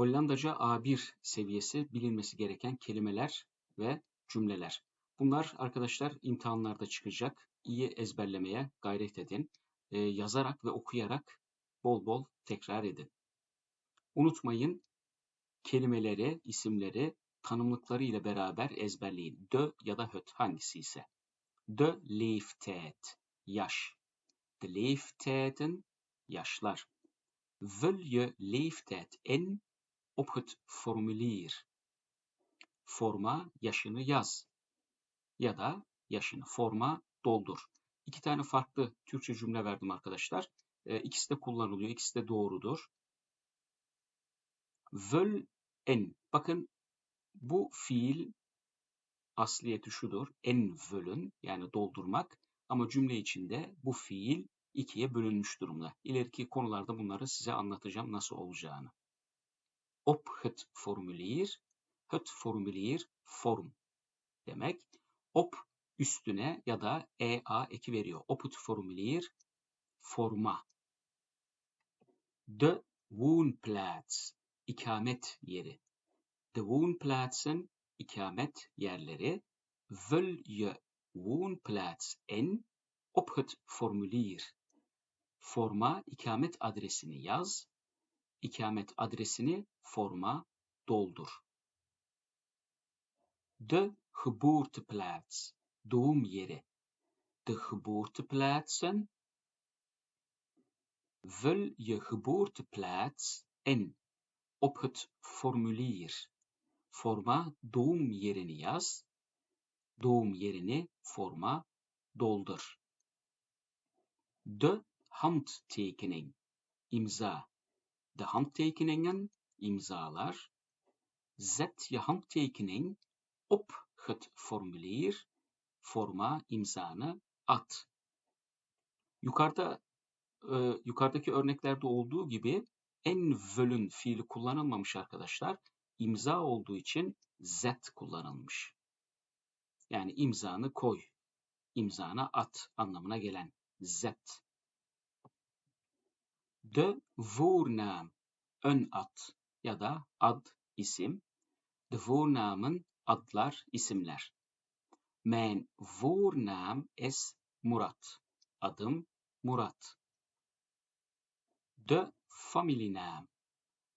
Hollandaca A1 seviyesi bilinmesi gereken kelimeler ve cümleler. Bunlar arkadaşlar imtihanlarda çıkacak. İyi ezberlemeye gayret edin. Ee, yazarak ve okuyarak bol bol tekrar edin. Unutmayın kelimeleri, isimleri tanımlıkları ile beraber ezberleyin. De ya da höt hangisi ise. De leeftijd, yaş. De leeftijden, yaşlar. Vul je leeftijd in op het formulier. Forma yaşını yaz ya da yaşını forma doldur. İki tane farklı Türkçe cümle verdim arkadaşlar. E, ikisi de kullanılıyor, ikisi de doğrudur. Völ en. Bakın bu fiil asliyeti şudur. En völün yani doldurmak ama cümle içinde bu fiil ikiye bölünmüş durumda. İleriki konularda bunları size anlatacağım nasıl olacağını. Op het formulier, het formulier form demek. Op üstüne ya da ea eki veriyor. Op het formulier forma. De woonplaats ikamet yeri. De woonplaatsen ikamet yerleri. Vul je woonplaats in op het formulier. Forma ikamet adresini yaz. İkamet adresini forma doldur. De geboorteplaats, doğum yeri. De geboorteplaatsen. Vul je geboorteplaats in op het formulier. Forma doğum yerini yaz. Doğum yerini forma doldur. De handtekening, imza. De handtekeningen, imzalar. Zet je handtekening op het formulier, forma, imzanı at. Yukarıda e, yukarıdaki örneklerde olduğu gibi en völün fiili kullanılmamış arkadaşlar. İmza olduğu için z kullanılmış. Yani imzanı koy, imzana at anlamına gelen z. De voornaam, ön ad ya da ad, isim. De voornamen adlar, isimler. Mijn voornaam is Murat. Adım Murat. De familienaam.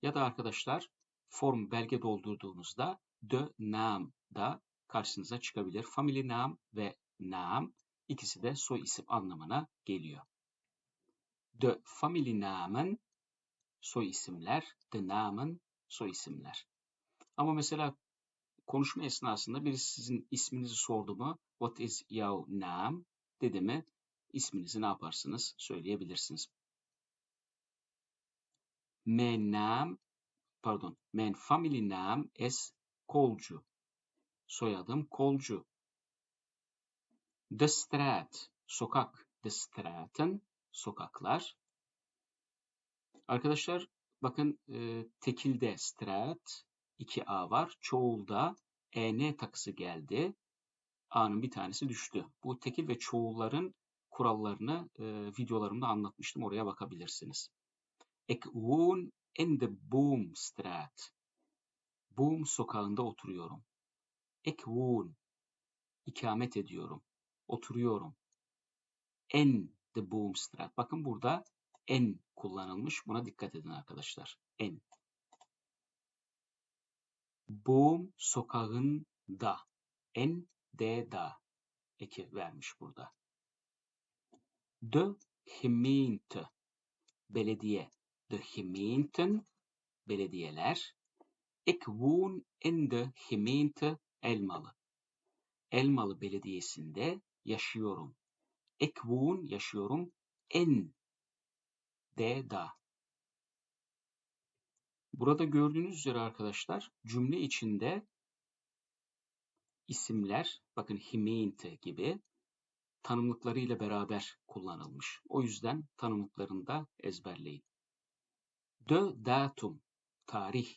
Ya da arkadaşlar form belge doldurduğunuzda de naam da karşınıza çıkabilir. Family naam ve naam ikisi de soy isim anlamına geliyor. De family namen soy isimler, de namen soy isimler. Ama mesela konuşma esnasında birisi sizin isminizi sordu mu? What is your name? dedi mi? İsminizi ne yaparsınız? Söyleyebilirsiniz. Mijn naam, pardon, mijn family naam is Kolcu. Soyadım Kolcu. De straat, sokak. De straten, sokaklar. Arkadaşlar bakın e, tekilde straat, 2A var. Çoğulda EN takısı geldi. A'nın bir tanesi düştü. Bu tekil ve çoğulların kurallarını e, videolarımda anlatmıştım. Oraya bakabilirsiniz. Ik woon in de Boomstraat. Boom sokağında oturuyorum. Ik woon. İkamet ediyorum. Oturuyorum. En de Boomstraat. Bakın burada en kullanılmış. Buna dikkat edin arkadaşlar. En. Boom sokağında. En de da. Eki vermiş burada. De gemeente. Belediye. De gemeenten. Belediyeler. Ik woon in de gemeente Elmalı. Elmalı Belediyesi'nde yaşıyorum. Ik woon yaşıyorum en de da. Burada gördüğünüz üzere arkadaşlar cümle içinde isimler bakın gemeente gibi tanımlıklarıyla beraber kullanılmış. O yüzden tanımlıklarını da ezberleyin. De datum, tarih.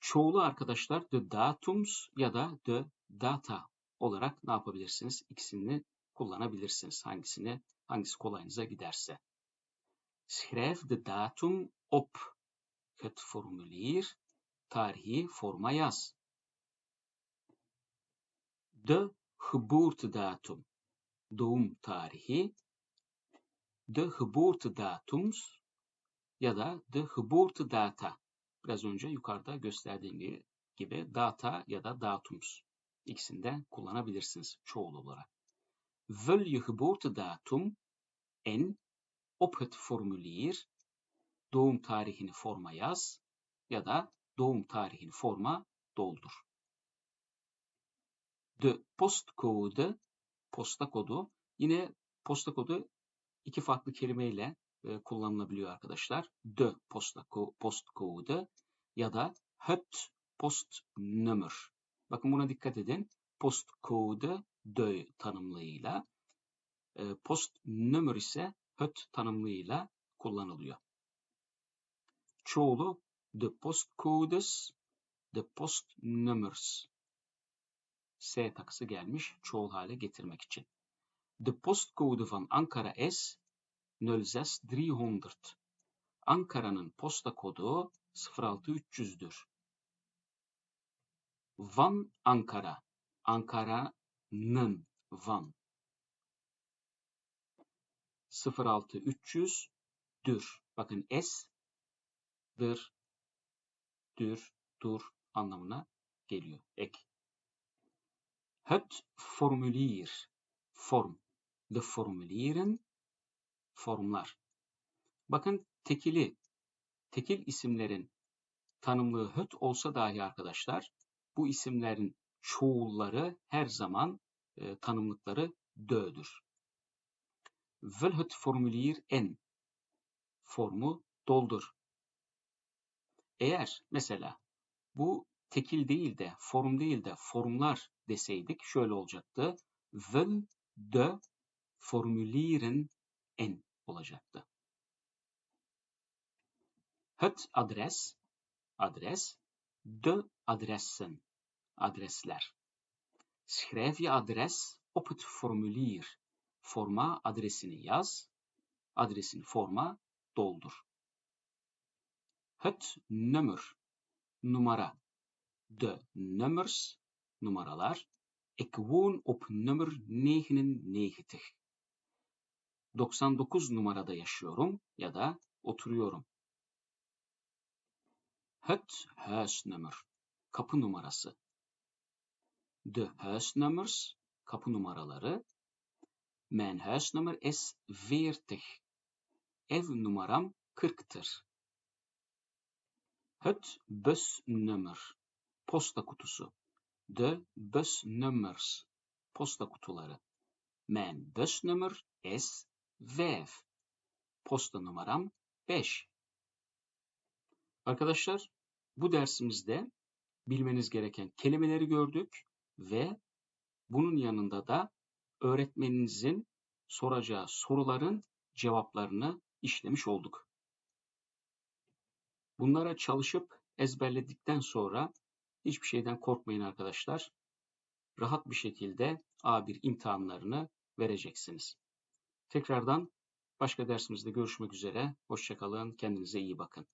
Çoğulu arkadaşlar de datums ya da de data olarak ne yapabilirsiniz? İkisini kullanabilirsiniz. Hangisini, hangisi kolayınıza giderse. Schrijf de datum op het formulier. Tarihi forma yaz. De geboortedatum. Doğum tarihi. De geboortedatums ya da de geboortedata. Biraz önce yukarıda gösterdiğim gibi data ya da datums. İkisini de kullanabilirsiniz çoğul olarak. Vul je geboortedatum en op het doğum tarihini forma yaz ya da doğum tarihini forma doldur. De postcode, posta kodu. Yine posta kodu iki farklı kelimeyle e, kullanılabiliyor arkadaşlar. De posta postcode ya da het postnummer. Bakın buna dikkat edin. Postcode de tanımlığıyla, e, postnummer ise het tanımlığıyla kullanılıyor. Çoğulu the postcodes, the postnummers. S takısı gelmiş çoğul hale getirmek için. The postcode van Ankara S 06300. Ankara'nın posta kodu 06300'dür. Van Ankara. Ankara'nın Van. 06300 dür. Bakın S dır, dür, dur anlamına geliyor. Ek. Het formulier. Form. De formulieren. Formlar. Bakın tekili, tekil isimlerin tanımlığı höt olsa dahi arkadaşlar bu isimlerin çoğulları her zaman e, tanımlıkları dö'dür. Vul het formulier en formu doldur. Eğer mesela bu tekil değil de form değil de formlar deseydik şöyle olacaktı. Will de formulieren en olacaktı. Het adres, adres, de adressen, adresler. Schrijf je adres op het formulier. Forma adresini yaz, adresin forma doldur. Het nummer, numara. De nummers, numaralar. Ik woon op nummer 99. 99 numarada yaşıyorum ya da oturuyorum. Het huisnummer, kapı numarası. De huisnummers, kapı numaraları. Mijn huisnummer is 40. Ev numaram 40'tır. Het busnummer, posta kutusu. De busnummers, posta kutuları. Mijn busnummer is 5. Posta numaram 5. Arkadaşlar bu dersimizde bilmeniz gereken kelimeleri gördük ve bunun yanında da öğretmeninizin soracağı soruların cevaplarını işlemiş olduk. Bunlara çalışıp ezberledikten sonra hiçbir şeyden korkmayın arkadaşlar. Rahat bir şekilde A1 imtihanlarını vereceksiniz. Tekrardan başka dersimizde görüşmek üzere. Hoşçakalın. Kendinize iyi bakın.